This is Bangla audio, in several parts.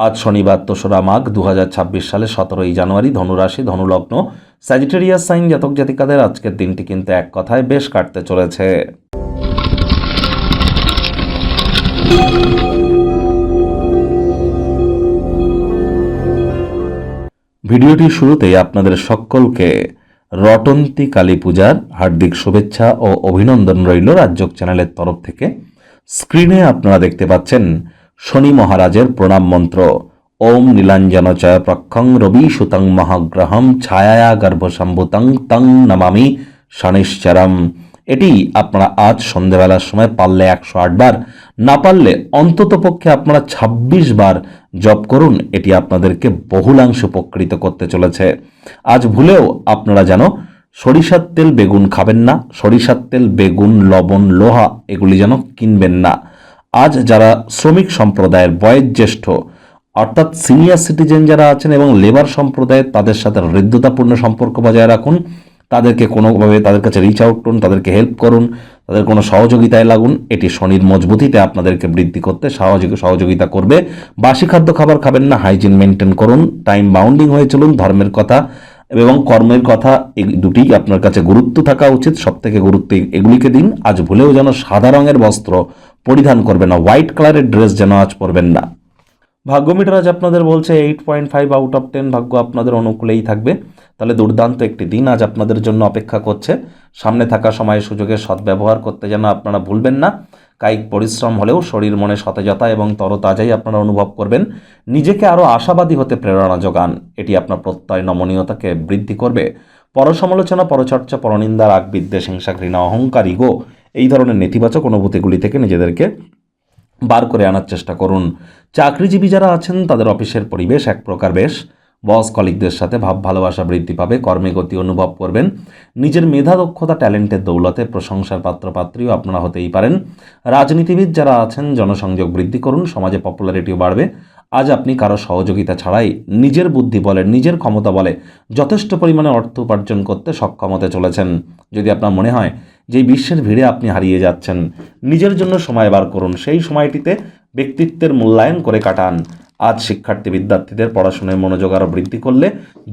আজ শনিবার দোসরা মাঘ দু হাজার ছাব্বিশ সালে সতেরোই জানুয়ারি ধনুরাশি, ধনুলগ্ন স্যাজিটেরিয়াস সাইন জাতক জাতিকাদের আজকের দিনটি কিন্তু এক কথায় বেশ কাটতে চলেছে। ভিডিওটির শুরুতেই আপনাদের সকলকে রটন্তী কালী পূজার হার্দিক শুভেচ্ছা ও অভিনন্দন রইল রাজ্যক চ্যানেলের তরফ থেকে। স্ক্রিনে আপনারা দেখতে পাচ্ছেন শনি মহারাজের প্রণাম মন্ত্র। ওম নীলাঞ্জন চয় প্রক্ষং রবি সুতং মহাগ্রহম ছায়া গর্ভসম্ভুতং তং নমামি শনিশ্চরম। এটি আপনারা আজ সন্ধেবেলার সময় পারলে একশো বার, না পারলে অন্তত পক্ষে আপনারা ২৬ বার জপ করুন, এটি আপনাদেরকে বহুলাংশ উপকৃত করতে চলেছে। আজ ভুলেও আপনারা যেন সরিষার তেল বেগুন খাবেন না, সরিষার তেল, বেগুন, লবণ, লোহা এগুলি যেন কিনবেন না। আজ যারা শ্রমিক সম্প্রদায়ের বয়োজ্যেষ্ঠ, অর্থাৎ সিনিয়র সিটিজেন যারা আছেন এবং লেবার সম্প্রদায়ের তাদের সাথে হৃদ্যতাপূর্ণ সম্পর্ক বজায় রাখুন। তাদেরকে কোনোভাবে তাদের কাছে রিচ আউট করুন, তাদেরকে হেল্প করুন, তাদের কোনো সহযোগিতায় লাগুন। এটি শনির মজবুতিতে আপনাদেরকে বৃদ্ধি করতে সহযোগ, সহযোগিতা করবে। বাসি খাদ্য খাবার খাবেন না হাইজিন মেনটেন করুন। টাইম বাউন্ডিং হয়ে চলুন, ধর্মের কথা এবং কর্মের কথা, এই দুটি আপনার কাছে গুরুত্ব থাকা উচিত। সব থেকে গুরুত্ব এগুলিকে দিন। আজ ভুলেও যেন সাদা রঙের বস্ত্র পরিধান করবেন না। হোয়াইট কালারের ড্রেস যেন আজ পরবেন না। ভাগ্য মিটার আজ আপনাদের বলছে eight point five out of ten ভাগ্য আপনাদের অনুকূলেই থাকবে। তাহলে দুর্দান্ত একটি দিন আজ আপনাদের জন্য অপেক্ষা করছে। সামনে থাকা সময় সুযোগের সদ্ব্যবহার করতে যেন আপনারা ভুলবেন না। কায়িক পরিশ্রম হলেও শরীর মনে সতেজতা এবং তরতাজাই আপনারা অনুভব করবেন। নিজেকে আরও আশাবাদী হতে প্রেরণা যোগান। এটি আপনার প্রত্যয় নমনীয়তাকে বৃদ্ধি করবে। পরসমালোচনা, পরচর্চা পরনিন্দা রাগ বিদ্বেষ, হিংসা, ঘৃণা, অহংকার ইগো এই ধরনের নেতিবাচক অনুভূতিগুলি থেকে নিজেদেরকে বার করে আনার চেষ্টা করুন। চাকরিজীবী যারা আছেন, তাদের অফিসের পরিবেশ এক প্রকার বেশ। বস কলিকদের সাথে ভাব, ভালোবাসা বৃদ্ধি পাবে, কর্মে গতি অনুভব করবেন। নিজের মেধা, দক্ষতা, ট্যালেন্টের দৌলতে প্রশংসার পাত্রপাত্রীও আপনারা হতেই পারেন। রাজনীতিবিদ যারা আছেন, জনসংযোগ বৃদ্ধি করুন, সমাজে পপুলারিটিও বাড়বে। আজ আপনি কারও সহযোগিতা ছাড়াই নিজের বুদ্ধি বলে, নিজের ক্ষমতা বলে যথেষ্ট পরিমাণে অর্থ উপার্জন করতে সক্ষম হতে চলেছেন। যদি আপনার মনে হয় যে বিশ্বের ভিড়ে আপনি হারিয়ে যাচ্ছেন, নিজের জন্য সময় বার করুন। সেই সময়টিতে ব্যক্তিত্বের মূল্যায়ন করে কাটান। আজ শিক্ষার্থী বিদ্যার্থীদের পড়াশোনায় মনোযোগ আরও বৃদ্ধি করলে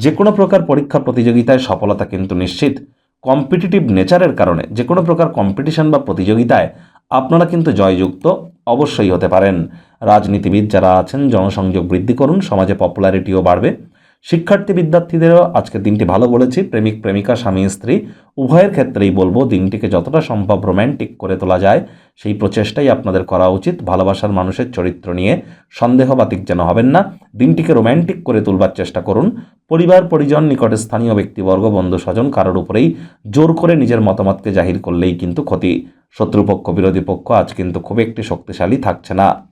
যে কোনো প্রকার পরীক্ষা প্রতিযোগিতায় সফলতা কিন্তু নিশ্চিত। কম্পিটিটিভ নেচারের কারণে যে কোনো প্রকার কম্পিটিশন বা প্রতিযোগিতায় আপনারা কিন্তু জয়যুক্ত অবশ্যই হতে পারেন। রাজনীতিবিদ যারা আছেন, জনসংযোগ বৃদ্ধি করুন, সমাজে পপুলারিটিও বাড়বে। শিক্ষার্থী বিদ্যার্থীদেরও আজকের দিনটি ভালো বলেছি। প্রেমিক, প্রেমিকা, স্বামী, স্ত্রী, উভয়ের ক্ষেত্রেই বলব দিনটিকে যতটা সম্ভব রোম্যান্টিক করে তোলা যায়। সেই প্রচেষ্টাই আপনাদের করা উচিত। ভালোবাসার মানুষের চরিত্র নিয়ে সন্দেহবাতিক যেন হবেন না। দিনটিকে রোম্যান্টিক করে তুলবার চেষ্টা করুন। পরিবার, পরিজন, নিকটে স্থানীয় ব্যক্তিবর্গ, বন্ধু, স্বজন কারোর উপরেই জোর করে নিজের মতামতকে জাহির করলেই কিন্তু ক্ষতি। শত্রুপক্ষ, বিরোধী পক্ষ আজ কিন্তু খুব একটি শক্তিশালী থাকছে না।